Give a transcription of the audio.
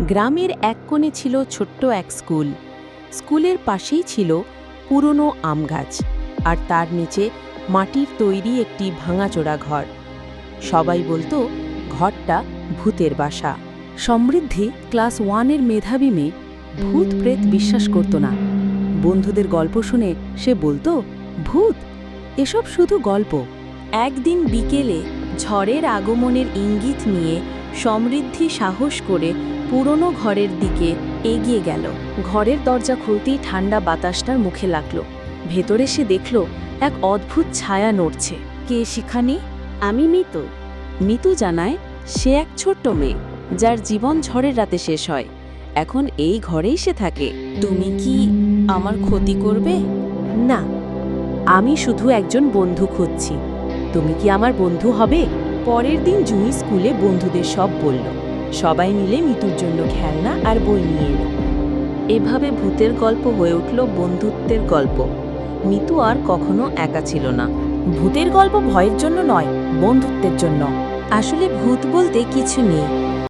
গ্রামের এক কোণে ছিল ছোট্ট এক স্কুল। স্কুলের পাশেই ছিল পুরনো আম গাছ আর তার নিচে মাটির তৈরি একটি ভাঙাচোরা ঘর। সবাই বলতো, ঘরটা ভূতের বাসা। সমৃদ্ধি ক্লাস ওয়ানের মেধাবী মেয়ে ভূত প্রেত বিশ্বাস করত না। বন্ধুদের গল্প শুনে সে বলতো, ভূত, এসব শুধু গল্প। একদিন বিকেলে ঝড়ের আগমনের ইঙ্গিত নিয়ে সমৃদ্ধি সাহস করে পুরনো ঘরের দিকে এগিয়ে গেল। ঘরের দরজা খুলতেই ঠান্ডা বাতাসটার মুখে লাগল। ভেতরে সে দেখল এক অদ্ভুত ছায়া নড়ছে। কে শিখানি আমি মিতু। মিতু জানায় সে এক ছোট্ট মেয়ে যার জীবন ঝড়ের রাতে শেষ হয়। এখন এই ঘরেই সে থাকে। তুমি কি আমার ক্ষতি করবে? না। আমি শুধু একজন বন্ধু খুঁজছি। তুমি কি আমার বন্ধু হবে? পরের দিন জুনি স্কুলে বন্ধুদের সব বলল, সবাই মিলে মিতুর জন্য খেলনা আর বই নিয়ে এলো। এভাবে ভূতের গল্প হয়ে উঠল বন্ধুত্বের গল্প। মিতু আর কখনো একা ছিল না। ভূতের গল্প ভয়ের জন্য নয়, বন্ধুত্বের জন্য। আসলে ভূত বলতে কিছু নেই।